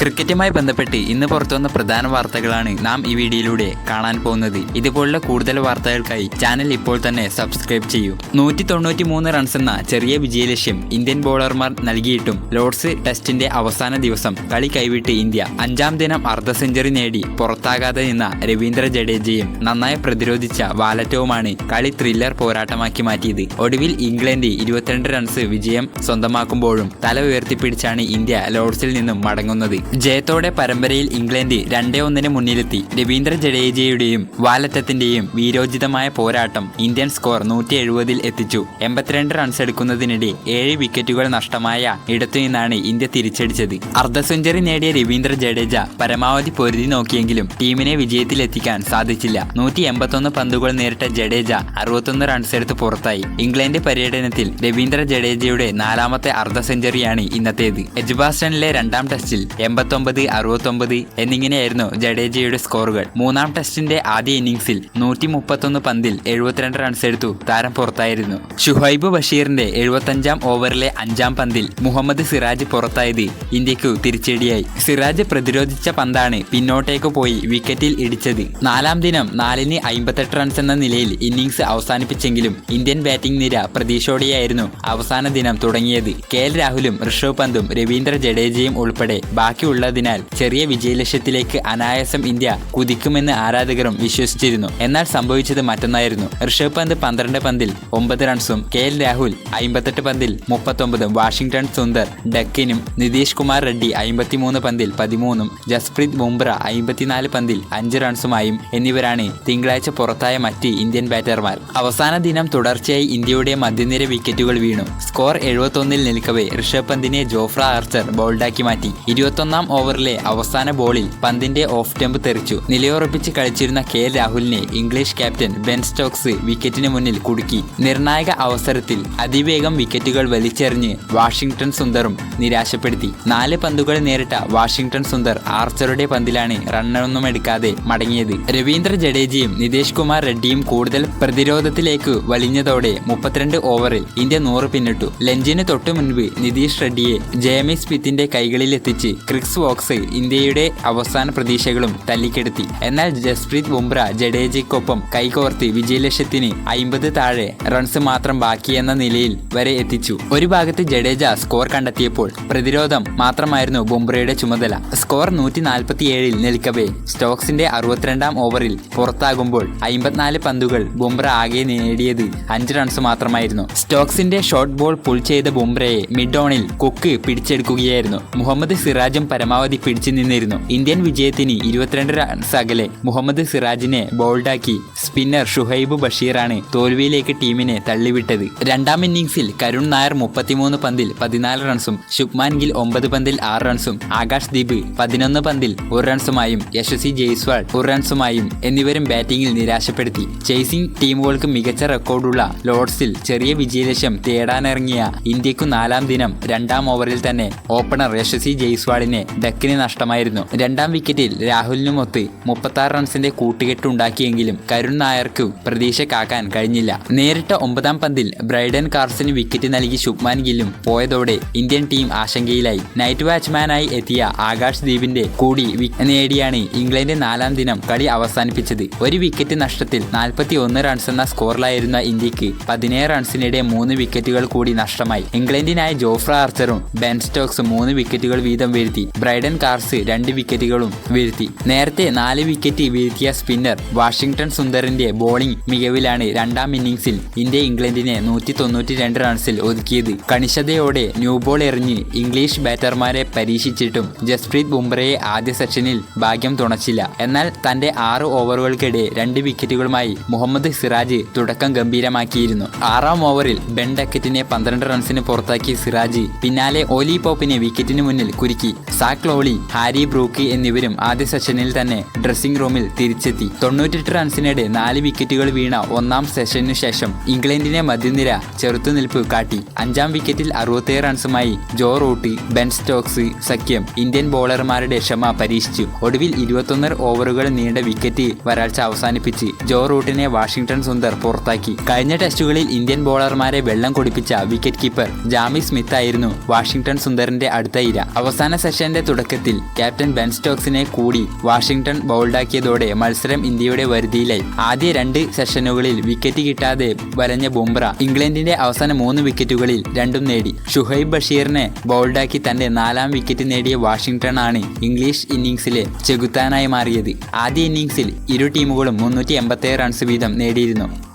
ക്രിക്കറ്റുമായി ബന്ധപ്പെട്ട് ഇന്ന് പുറത്തുവന്ന പ്രധാന വാർത്തകളാണ് നാം ഈ വീഡിയോയിലൂടെ കാണാൻ പോകുന്നത്. ഇതുപോലുള്ള കൂടുതൽ വാർത്തകൾക്കായി ചാനൽ ഇപ്പോൾ തന്നെ സബ്സ്ക്രൈബ് ചെയ്യൂ. നൂറ്റി തൊണ്ണൂറ്റി മൂന്ന് റൺസ് എന്ന ചെറിയ വിജയലക്ഷ്യം ഇന്ത്യൻ ബോളർമാർ നൽകിയിട്ടും ലോർഡ്സ് ടെസ്റ്റിന്റെ അവസാന ദിവസം കളി കൈവിട്ട് ഇന്ത്യ അഞ്ചാം ദിനം അർദ്ധ സെഞ്ചുറി നേടി പുറത്താകാതെ നിന്ന രവീന്ദ്ര ജഡേജയും നന്നായി പ്രതിരോധിച്ച വാലറ്റവുമാണ് കളി ത്രില്ലർ പോരാട്ടമാക്കി മാറ്റിയത്. ഒടുവിൽ ഇംഗ്ലണ്ട് ഇരുപത്തിരണ്ട് റൺസ് വിജയം സ്വന്തമാക്കുമ്പോഴും തല ഉയർത്തിപ്പിടിച്ചാണ് ഇന്ത്യ ലോർഡ്സിൽ നിന്നും മടങ്ങുന്നത്. ജയത്തോടെ പരമ്പരയിൽ ഇംഗ്ലണ്ട് രണ്ടേ ഒന്നിന് മുന്നിലെത്തി. രവീന്ദ്ര ജഡേജയുടെയും വാലറ്റത്തിന്റെയും വീരോചിതമായ പോരാട്ടം ഇന്ത്യൻ സ്കോർ നൂറ്റി എഴുപതിൽ എത്തിച്ചു. എൺപത്തിരണ്ട് റൺസ് എടുക്കുന്നതിനിടെ ഏഴ് വിക്കറ്റുകൾ നഷ്ടമായ ഇടത്തു നിന്നാണ് ഇന്ത്യ തിരിച്ചടിച്ചത്. അർദ്ധ സെഞ്ചുറി നേടിയ രവീന്ദ്ര ജഡേജ പരമാവധി പൊരുതി നോക്കിയെങ്കിലും ടീമിനെ വിജയത്തിലെത്തിക്കാൻ സാധിച്ചില്ല. നൂറ്റി എൺപത്തൊന്ന് പന്തുകൾ നേരിട്ട ജഡേജ അറുപത്തൊന്ന് റൺസ് എടുത്ത് പുറത്തായി. ഇംഗ്ലണ്ട് പര്യടനത്തിൽ രവീന്ദ്ര ജഡേജയുടെ നാലാമത്തെ അർദ്ധ സെഞ്ചുറിയാണ് ഇന്നത്തേത്. എജ്ബാസ്റ്റണിലെ രണ്ടാം ടെസ്റ്റിൽ എൺപത്തൊമ്പത് അറുപത്തൊമ്പത് എന്നിങ്ങനെയായിരുന്നു ജഡേജയുടെ സ്കോറുകൾ. മൂന്നാം ടെസ്റ്റിന്റെ ആദ്യ ഇന്നിംഗ്സിൽ നൂറ്റി മുപ്പത്തൊന്ന് പന്തിൽ എഴുപത്തിരണ്ട് റൺസ് എടുത്തു. താരം പുറത്തായിരുന്നു. ഷുഹൈബ് ബഷീറിന്റെ എഴുപത്തഞ്ചാം ഓവറിലെ അഞ്ചാം പന്തിൽ മുഹമ്മദ് സിറാജ് പുറത്തായത് ഇന്ത്യക്കു തിരിച്ചടിയായി. സിറാജ് പ്രതിരോധിച്ച പന്താണ് പിന്നോട്ടേക്ക് പോയി വിക്കറ്റിൽ ഇടിച്ചത്. നാലാം ദിനം നാലിന് അമ്പത്തെട്ട് റൺസ് എന്ന നിലയിൽ ഇന്നിംഗ്സ് അവസാനിപ്പിച്ചെങ്കിലും ഇന്ത്യൻ ബാറ്റിംഗ് നിര പ്രതീക്ഷയോടെയായിരുന്നു അവസാന ദിനം തുടങ്ങിയത്. കെ രാഹുലും ഋഷഭ് പന്തും രവീന്ദ്ര ജഡേജയും ഉൾപ്പെടെ ബാക്കിയുള്ളതിനാൽ ചെറിയ വിജയലക്ഷ്യത്തിലേക്ക് അനായാസം ഇന്ത്യ കുതിക്കുമെന്ന് ആരാധകരും വിശ്വസിച്ചിരുന്നു. എന്നാൽ സംഭവിച്ചത് മറ്റൊന്നായിരുന്നു. ഋഷഭ് പന്ത് പന്ത്രണ്ട് പന്തിൽ ഒമ്പത് റൺസും കെ എൽ രാഹുൽ അമ്പത്തെട്ട് പന്തിൽ മുപ്പത്തൊമ്പതും വാഷിംഗ്ടൺ സുന്ദർ ഡക്കിനും നിതീഷ് കുമാർ റെഡ്ഡി അമ്പത്തിമൂന്ന് പന്തിൽ പതിമൂന്നും ജസ്പ്രീത് ബുംറ അമ്പത്തിനാല് പന്തിൽ അഞ്ച് റൺസുമായും എന്നിവരാണ് തിങ്കളാഴ്ച പുറത്തായ മറ്റ് ഇന്ത്യൻ ബാറ്റർമാർ. അവസാന ദിനം തുടർച്ചയായി ഇന്ത്യയുടെ മധ്യനിര വിക്കറ്റുകൾ വീണു. സ്കോർ എഴുപത്തൊന്നിൽ നിൽക്കവേ ഋഷഭ് പന്തിനെ ജോഫ്ര ആർച്ചർ ബോൾഡാക്കി മാറ്റി. ഇരുപത്തൊന്നാം ഓവറിലെ അവസാന ബോളിൽ പന്തിന്റെ ഓഫ് ടെമ്പ് തെറിച്ചു. നിലയുറപ്പിച്ച് കളിച്ചിരുന്ന കെ. രാഹുലിനെ ഇംഗ്ലീഷ് ക്യാപ്റ്റൻ ബെൻ സ്റ്റോക്സ് വിക്കറ്റിന് മുന്നിൽ കുടുക്കി. നിർണായക അവസരത്തിൽ അതിവേഗം വിക്കറ്റുകൾ വലിച്ചെറിഞ്ഞ് വാഷിംഗ്ടൺ സുന്ദറും നിരാശപ്പെടുത്തി. നാല് പന്തുകൾ നേരിട്ട വാഷിംഗ്ടൺ സുന്ദർ ആർച്ചറുടെ പന്തിലാണ് റണ്ണൊന്നും എടുക്കാതെ മടങ്ങിയത്. രവീന്ദ്ര ജഡേജയും നിതേഷ് കുമാർ റെഡ്ഡിയും കൂടുതൽ പ്രതിരോധത്തിലേക്ക് വലിഞ്ഞതോടെ മുപ്പത്തിരണ്ട് ഓവറിൽ ഇന്ത്യ നൂറ് പിന്നിട്ടു. ലഞ്ചിന് തൊട്ടു മുൻപ് നിതീഷ് റെഡ്ഡിയെ ജയമി സ്മിത്തിന്റെ കൈകളിലെത്തിച്ച് ക്രിക്സ് വോക്സ് ഇന്ത്യയുടെ അവസാന പ്രതീക്ഷകളും തല്ലിക്കെടുത്തി. എന്നാൽ ജസ്പ്രീത് ബുംറ ജഡേജയ്ക്കൊപ്പം കൈകോർത്ത് വിജയലക്ഷ്യത്തിന് അയിമ്പത് താഴെ റൺസ് മാത്രം ബാക്കിയെന്ന നിലയിൽ വരെ എത്തിച്ചു. ഒരു ഭാഗത്ത് ജഡേജ സ്കോർ കണ്ടെത്തിയപ്പോൾ പ്രതിരോധം മാത്രമായിരുന്നു ബുംറയുടെ ചുമതല. സ്കോർ നൂറ്റി നാൽപ്പത്തിയേഴിൽ നിൽക്കവേ സ്റ്റോക്സിന്റെ അറുപത്തിരണ്ടാം ഓവറിൽ പുറത്താകുമ്പോൾ അമ്പത്തിനാല് പന്തുകൾ ബുംറ ആകെ നേടിയത് അഞ്ച് റൺസ് മാത്രമായിരുന്നു. സ്റ്റോക്സിന്റെ ഷോർട്ട് ബോൾ പുൾ ചെയ്ത ബുംറയെ മിഡ് ഓണിൽ കുക്ക് പിടിച്ചെടുക്കുകയായിരുന്നു. മുഹമ്മദ് സിറാജും പരമാവധി പിടിച്ചു നിന്നിരുന്നു. ഇന്ത്യൻ വിജയത്തിന് ഇരുപത്തിരണ്ട് റൺസ് അകലെ മുഹമ്മദ് സിറാജിനെ ബോൾഡാക്കി സ്പിന്നർ ഷുഹൈബ് ബഷീറാണ് തോൽവിയിലേക്ക് ടീമിനെ തള്ളിവിട്ടത്. രണ്ടാം ഇന്നിംഗ്സിൽ കരുൺ നായർ മുപ്പത്തിമൂന്ന് പന്തിൽ പതിനാല് റൺസും ശുഭ്മാൻ ഗിൽ ഒമ്പത് പന്തിൽ ആറ് റൺസും ആകാശ് ദീപ് പതിനൊന്ന് പന്തിൽ ഒരു റൺസുമായും യശസ്വി ജയ്സ്വാൾ ഒരു റൺസുമായും എന്നിവരും ബാറ്റിംഗിൽ നിരാശപ്പെടുത്തി. ചേസിംഗ് ടീമുകൾക്ക് മികച്ച റെക്കോർഡുള്ള ലോർഡ്സിൽ ചെറിയ വിജയലക്ഷ്യം തേടാനിറങ്ങിയ ഇന്ത്യക്കു നാലാം ദിനം രണ്ടാം ഓവറിൽ തന്നെ ഓപ്പണർ യശസ്വി ജയ്സ്വാളിനെ ഡക്കിന് നഷ്ടമായിരുന്നു. രണ്ടാം വിക്കറ്റിൽ രാഹുലിനുമൊത്ത് മുപ്പത്താറ് റൺസിന്റെ കൂട്ടുകെട്ടുണ്ടാക്കിയെങ്കിലും കരുൺ നായർക്കു പ്രതീക്ഷ കാക്കാൻ കഴിഞ്ഞില്ല. നേരിട്ട ഒമ്പതാം പന്തിൽ ബ്രൈഡൻ കാർസിന് വിക്കറ്റ് നൽകി ശുഭ്മാൻ ഗില്ലും പോയതോടെ ഇന്ത്യൻ ടീം ആശങ്കയിലായി. നൈറ്റ് വാച്ച്മാനായി എത്തിയ ആകാശ് ദീപിന്റെ കൂടി നേടിയാണ് ഇംഗ്ലണ്ട് നാലാം ദിനം കളി അവസാനിപ്പിച്ചത്. ഒരു വിക്കറ്റ് നഷ്ടത്തിൽ നാൽപ്പത്തി ഒന്ന് റൺസ് എന്ന സ്കോറിലായിരുന്ന ഇന്ത്യയ്ക്ക് പതിനേഴ് റൺസിനിടെ മൂന്ന് വിക്കറ്റുകൾ കൂടി നഷ്ടമായി. ഇംഗ്ലണ്ടിനായ ജോഫ്ര ആർച്ചറും ബെൻ സ്റ്റോക്സും മൂന്ന് വിക്കറ്റുകൾ വീതം വീഴ്ത്തി. ബ്രൈഡൻ കാർസ് രണ്ട് വിക്കറ്റുകളും വീഴ്ത്തി. നേരത്തെ നാല് വിക്കറ്റ് വീഴ്ത്തിയ സ്പിന്നർ വാഷിംഗ്ടൺ സുന്ദറിന്റെ ബോളിംഗ് മികവിലാണ് രണ്ടാം ഇന്നിംഗ്സിൽ ഇന്ത്യ ഇംഗ്ലണ്ടിനെ നൂറ്റി തൊണ്ണൂറ്റി രണ്ട് റൺസിൽ ഒതുക്കിയത്. കണിശതയോടെ ന്യൂ ബോൾ എറിഞ്ഞ് ഇംഗ്ലീഷ് ബാറ്റർമാരെ പരീക്ഷിച്ചിട്ടും ജസ്പ്രീത് ബുംറയെ ആദ്യ സെഷനിൽ ഭാഗ്യം തുണച്ചില്ല. എന്നാൽ തന്റെ ആറ് ഓവറുകൾക്കിടെ രണ്ട് വിക്കറ്റുകളുമായി മുഹമ്മദ് സിറാജ് തുടക്കം ഗംഭീരമാക്കിയിരുന്നു. ആറാം ഓവറിൽ ബെൻ ഡക്കറ്റിനെ പന്ത്രണ്ട് റൺസിന് പുറത്താക്കിയ സിറാജ് പിന്നാലെ ഓലി പോപ്പിനെ വിക്കറ്റിന് മുന്നിൽ കുരുക്കി. സാക് ലോളി ഹാരി ബ്രൂക്കി എന്നിവരും ആദ്യ സെഷനിൽ തന്നെ ഡ്രസ്സിംഗ് റൂമിൽ തിരിച്ചെത്തി. തൊണ്ണൂറ്റെട്ട് റൺസിനിടെ നാല് വിക്കറ്റുകൾ വീണ ഒന്നാം സെഷനു ശേഷം ഇംഗ്ലണ്ടിനെ മധ്യനിര ചെറുത്തുനിൽപ്പ് കാട്ടി. അഞ്ചാം വിക്കറ്റിൽ അറുപത്തേഴ് റൺസുമായി ജോ റൂട്ടി ബെൻ സ്റ്റോക്സ് സഖ്യം ഇന്ത്യൻ ബോളർമാരുടെ ക്ഷമ പരീക്ഷിച്ചു. ഒടുവിൽ ഇരുപത്തൊന്ന് ഓവറുകൾ നീണ്ട വിക്കറ്റ് വരാഴ്ച അവസാനിപ്പിച്ച് ജോ റൂട്ടിനെ വാഷിംഗ്ടൺ സുന്ദർ പുറത്താക്കി. കഴിഞ്ഞ ടെസ്റ്റുകളിൽ ഇന്ത്യൻ ബോളർമാരെ വെള്ളം കുടിപ്പിച്ച വിക്കറ്റ് കീപ്പർ ജാമി സ്മിത്ത് ആയിരുന്നു വാഷിംഗ്ടൺ സുന്ദറിന്റെ അടുത്ത ഇര. അവസാന സെഷൻ സെഷന്റെ തുടക്കത്തിൽ ക്യാപ്റ്റൻ ബെൻ സ്റ്റോക്സിനെ കൂടി വാഷിംഗ്ടൺ ബൗൾഡാക്കിയതോടെ മത്സരം ഇന്ത്യയുടെ വരുതിയിലായി. ആദ്യ രണ്ട് സെഷനുകളിൽ വിക്കറ്റ് കിട്ടാതെ വലഞ്ഞ ബുംറ ഇംഗ്ലണ്ടിന്റെ അവസാന മൂന്ന് വിക്കറ്റുകളിൽ രണ്ടും നേടി. ഷുഹൈബ് ബഷീറിനെ ബൗൾഡാക്കി തന്റെ നാലാം വിക്കറ്റ് നേടിയ വാഷിംഗ്ടൺ ആണ് ഇംഗ്ലീഷ് ഇന്നിംഗ്സിലെ ചെകുത്താനായി മാറിയത്. ആദ്യ ഇന്നിംഗ്സിൽ ഇരു ടീമുകളും മുന്നൂറ്റി റൺസ് വീതം നേടിയിരുന്നു.